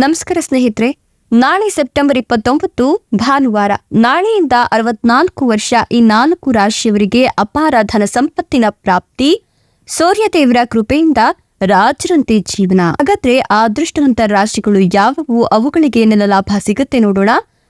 ನಮಸ್ಕಾರ ಸ್ನೇಹಿತರೆ, ನಾಳೆ ಸೆಪ್ಟೆಂಬರ್ ಇಪ್ಪತ್ತೊಂಬತ್ತು, ಭಾನುವಾರ, ನಾಳೆಯಿಂದ ಅರವತ್ನಾಲ್ಕು ವರ್ಷ ಈ ನಾಲ್ಕು ರಾಶಿಯವರಿಗೆ ಅಪಾರ ಧನ ಸಂಪತ್ತಿನ ಪ್ರಾಪ್ತಿ, ಸೂರ್ಯದೇವರ ಕೃಪೆಯಿಂದ ರಾಜರಂತೆ ಜೀವನ. ಹಾಗಾದ್ರೆ ಅದೃಷ್ಟವಂತ ರಾಶಿಗಳು ಯಾವುವು? ಅವುಗಳಿಗೆ ಏನೆಲ್ಲ ಲಾಭ ಸಿಗುತ್ತೆ ನೋಡೋಣ.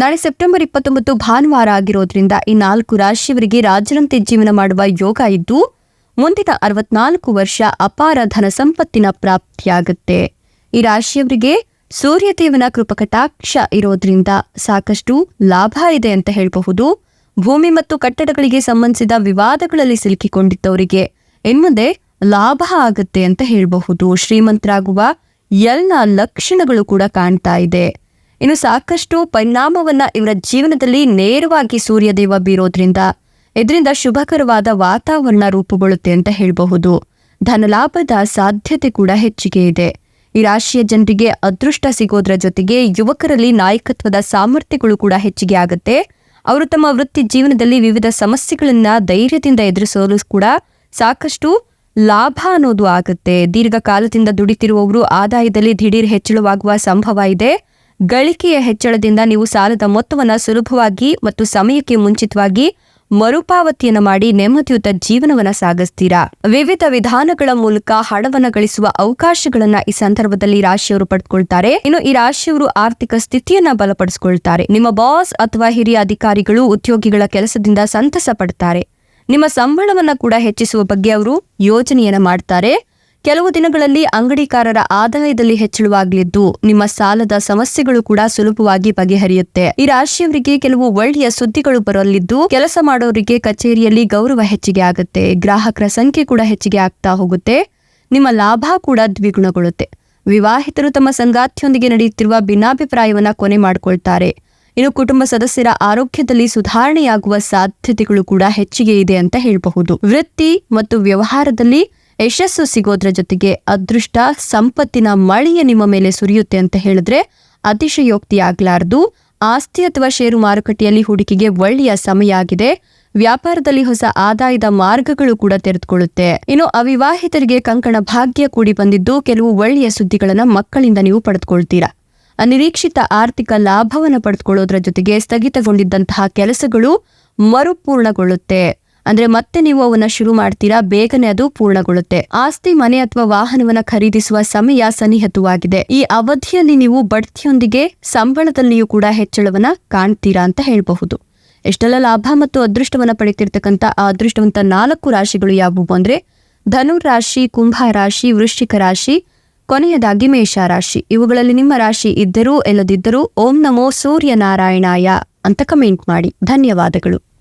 ನಾಳೆ ಸೆಪ್ಟೆಂಬರ್ ಇಪ್ಪತ್ತೊಂಬತ್ತು ಭಾನುವಾರ ಆಗಿರೋದ್ರಿಂದ ಈ ನಾಲ್ಕು ರಾಶಿಯವರಿಗೆ ರಾಜರಂತೆ ಜೀವನ ಮಾಡುವ ಯೋಗ ಇದ್ದು, ಮುಂದಿನ ಅರವತ್ನಾಲ್ಕು ವರ್ಷ ಅಪಾರ ಧನ ಸಂಪತ್ತಿನ ಪ್ರಾಪ್ತಿಯಾಗುತ್ತೆ. ಈ ರಾಶಿಯವರಿಗೆ ಸೂರ್ಯದೇವನ ಕೃಪಕಟಾಕ್ಷ ಇರೋದ್ರಿಂದ ಸಾಕಷ್ಟು ಲಾಭ ಇದೆ ಅಂತ ಹೇಳಬಹುದು. ಭೂಮಿ ಮತ್ತು ಕಟ್ಟಡಗಳಿಗೆ ಸಂಬಂಧಿಸಿದ ವಿವಾದಗಳಲ್ಲಿ ಸಿಲುಕಿಕೊಂಡಿದ್ದವರಿಗೆ ಇನ್ಮುಂದೆ ಲಾಭ ಆಗುತ್ತೆ ಅಂತ ಹೇಳಬಹುದು. ಶ್ರೀಮಂತರಾಗುವ ಎಲ್ಲ ಲಕ್ಷಣಗಳು ಕೂಡ ಕಾಣ್ತಾ ಇದೆ. ಇನ್ನು ಸಾಕಷ್ಟು ಪರಿಣಾಮವನ್ನ ಇವರ ಜೀವನದಲ್ಲಿ ನೇರವಾಗಿ ಸೂರ್ಯದೇವ ಬೀರೋದ್ರಿಂದ. ಇದರಿಂದ ಶುಭಕರವಾದ ವಾತಾವರಣ ರೂಪುಗೊಳ್ಳುತ್ತೆ ಅಂತ ಹೇಳಬಹುದು. ಧನಲಾಭದ ಸಾಧ್ಯತೆ ಕೂಡ ಹೆಚ್ಚಿಗೆ ಇದೆ. ಈ ರಾಶಿಯ ಜನರಿಗೆ ಅದೃಷ್ಟ ಸಿಗೋದ್ರ ಜೊತೆಗೆ ಯುವಕರಲ್ಲಿ ನಾಯಕತ್ವದ ಸಾಮರ್ಥ್ಯಗಳು ಕೂಡ ಹೆಚ್ಚಿಗೆ ಆಗುತ್ತೆ. ಅವರು ತಮ್ಮ ವೃತ್ತಿ ಜೀವನದಲ್ಲಿ ವಿವಿಧ ಸಮಸ್ಯೆಗಳನ್ನ ಧೈರ್ಯದಿಂದ ಎದುರಿಸಲು ಕೂಡ ಸಾಕಷ್ಟು ಲಾಭ ಅನ್ನೋದು ಆಗುತ್ತೆ. ದೀರ್ಘಕಾಲದಿಂದ ದುಡಿತಿರುವವರು ಆದಾಯದಲ್ಲಿ ದಿಢೀರ್ ಹೆಚ್ಚಳವಾಗುವ ಸಂಭವ ಇದೆ. ಗಳಿಕೆಯ ಹೆಚ್ಚಳದಿಂದ ನೀವು ಸಾಲದ ಮೊತ್ತವನ್ನ ಸುಲಭವಾಗಿ ಮತ್ತು ಸಮಯಕ್ಕೆ ಮುಂಚಿತವಾಗಿ ಮರುಪಾವತಿಯನ್ನು ಮಾಡಿ ನೆಮ್ಮದಿಯುತ ಜೀವನವನ್ನ ಸಾಗಿಸ್ತೀರಾ? ವಿವಿಧ ವಿಧಾನಗಳ ಮೂಲಕ ಹಣವನ್ನು ಗಳಿಸುವ ಅವಕಾಶಗಳನ್ನ ಈ ಸಂದರ್ಭದಲ್ಲಿ ರಾಶಿಯವರು ಪಡೆದುಕೊಳ್ತಾರೆ ಇನ್ನು ಈ ರಾಶಿಯವರು ಆರ್ಥಿಕ ಸ್ಥಿತಿಯನ್ನ ಬಲಪಡಿಸಿಕೊಳ್ತಾರೆ. ನಿಮ್ಮ ಬಾಸ್ ಅಥವಾ ಹಿರಿಯ ಅಧಿಕಾರಿಗಳು ಉದ್ಯೋಗಿಗಳ ಕೆಲಸದಿಂದ ಸಂತಸ ಪಡ್ತಾರೆ. ನಿಮ್ಮ ಸಂಬಳವನ್ನ ಕೂಡ ಹೆಚ್ಚಿಸುವ ಬಗ್ಗೆ ಅವರು ಯೋಜನೆಯನ್ನ ಮಾಡ್ತಾರೆ. ಕೆಲವು ದಿನಗಳಲ್ಲಿ ಅಂಗಡಿಕಾರರ ಆದಾಯದಲ್ಲಿ ಹೆಚ್ಚಳವಾಗಲಿದ್ದು, ನಿಮ್ಮ ಸಾಲದ ಸಮಸ್ಯೆಗಳು ಕೂಡ ಸುಲಭವಾಗಿ ಬಗೆಹರಿಯುತ್ತೆ. ಈ ರಾಶಿಯವರಿಗೆ ಕೆಲವು ಒಳ್ಳೆಯ ಸುದ್ದಿಗಳು ಬರಲಿದ್ದು, ಕೆಲಸ ಮಾಡೋರಿಗೆ ಕಚೇರಿಯಲ್ಲಿ ಗೌರವ ಹೆಚ್ಚಿಗೆ ಆಗುತ್ತೆ. ಗ್ರಾಹಕರ ಸಂಖ್ಯೆ ಕೂಡ ಹೆಚ್ಚಿಗೆ ಆಗ್ತಾ ಹೋಗುತ್ತೆ. ನಿಮ್ಮ ಲಾಭ ಕೂಡ ದ್ವಿಗುಣಗೊಳ್ಳುತ್ತೆ. ವಿವಾಹಿತರು ತಮ್ಮ ಸಂಗಾತಿಯೊಂದಿಗೆ ನಡೆಯುತ್ತಿರುವ ಭಿನ್ನಾಭಿಪ್ರಾಯವನ್ನ ಕೊನೆ ಮಾಡಿಕೊಳ್ತಾರೆ. ಇನ್ನು ಕುಟುಂಬ ಸದಸ್ಯರ ಆರೋಗ್ಯದಲ್ಲಿ ಸುಧಾರಣೆಯಾಗುವ ಸಾಧ್ಯತೆಗಳು ಕೂಡ ಹೆಚ್ಚಿಗೆ ಇದೆ ಅಂತ ಹೇಳಬಹುದು. ವೃತ್ತಿ ಮತ್ತು ವ್ಯವಹಾರದಲ್ಲಿ ಯಶಸ್ಸು ಸಿಗೋದ್ರ ಜೊತೆಗೆ ಅದೃಷ್ಟ, ಸಂಪತ್ತಿನ ಮಳೆಯ ನಿಮ್ಮ ಮೇಲೆ ಸುರಿಯುತ್ತೆ ಅಂತ ಹೇಳಿದ್ರೆ ಅತಿಶಯೋಕ್ತಿ ಆಗ್ಲಾರ್ದು ಆಸ್ತಿ ಅಥವಾ ಷೇರು ಮಾರುಕಟ್ಟೆಯಲ್ಲಿ ಹೂಡಿಕೆಗೆ ಒಳ್ಳೆಯ ಸಮಯ ಆಗಿದೆ. ವ್ಯಾಪಾರದಲ್ಲಿ ಹೊಸ ಆದಾಯದ ಮಾರ್ಗಗಳು ಕೂಡ ತೆರೆದುಕೊಳ್ಳುತ್ತೆ. ಇನ್ನು ಅವಿವಾಹಿತರಿಗೆ ಕಂಕಣ ಭಾಗ್ಯ ಕೂಡಿ ಬಂದಿದ್ದು ಕೆಲವು ಒಳ್ಳೆಯ ಸುದ್ದಿಗಳನ್ನ ಮಕ್ಕಳಿಂದ ನೀವು ಪಡೆದುಕೊಳ್ತೀರಾ. ಅನಿರೀಕ್ಷಿತ ಆರ್ಥಿಕ ಲಾಭವನ್ನು ಪಡೆದುಕೊಳ್ಳೋದ್ರ ಜೊತೆಗೆ ಸ್ಥಗಿತಗೊಂಡಿದ್ದಂತಹ ಕೆಲಸಗಳು ಮರುಪೂರ್ಣಗೊಳ್ಳುತ್ತೆ. ಅಂದ್ರೆ ಮತ್ತೆ ನೀವು ಅವನ್ನ ಶುರು ಮಾಡ್ತೀರಾ? ಬೇಗನೆ ಅದು ಪೂರ್ಣಗೊಳ್ಳುತ್ತೆ. ಆಸ್ತಿ, ಮನೆ ಅಥವಾ ವಾಹನವನ್ನ ಖರೀದಿಸುವ ಸಮಯ ಸನಿಹತವಾಗಿದೆ. ಈ ಅವಧಿಯಲ್ಲಿ ನೀವು ಬಡ್ತಿಯೊಂದಿಗೆ ಸಂಬಳದಲ್ಲಿಯೂ ಕೂಡ ಹೆಚ್ಚಳವನ್ನ ಕಾಣ್ತೀರಾ ಅಂತ ಹೇಳಬಹುದು. ಎಷ್ಟೆಲ್ಲ ಲಾಭ ಮತ್ತು ಅದೃಷ್ಟವನ್ನ ಪಡೆತಿರ್ತಕ್ಕಂಥ ಆ ಅದೃಷ್ಟವಂತ ನಾಲ್ಕು ರಾಶಿಗಳು ಯಾವುವು ಅಂದ್ರೆ ಧನು ರಾಶಿ ಕುಂಭ ರಾಶಿ ವೃಶ್ಚಿಕ ರಾಶಿ, ಕೊನೆಯದಾಗಿ ಮೇಷ ರಾಶಿ ಇವುಗಳಲ್ಲಿ ನಿಮ್ಮ ರಾಶಿ ಇದ್ದರೂ ಇಲ್ಲದಿದ್ದರೂ ಓಂ ನಮೋ ಸೂರ್ಯನಾರಾಯಣಾಯ ಅಂತ ಕಮೆಂಟ್ ಮಾಡಿ. ಧನ್ಯವಾದಗಳು.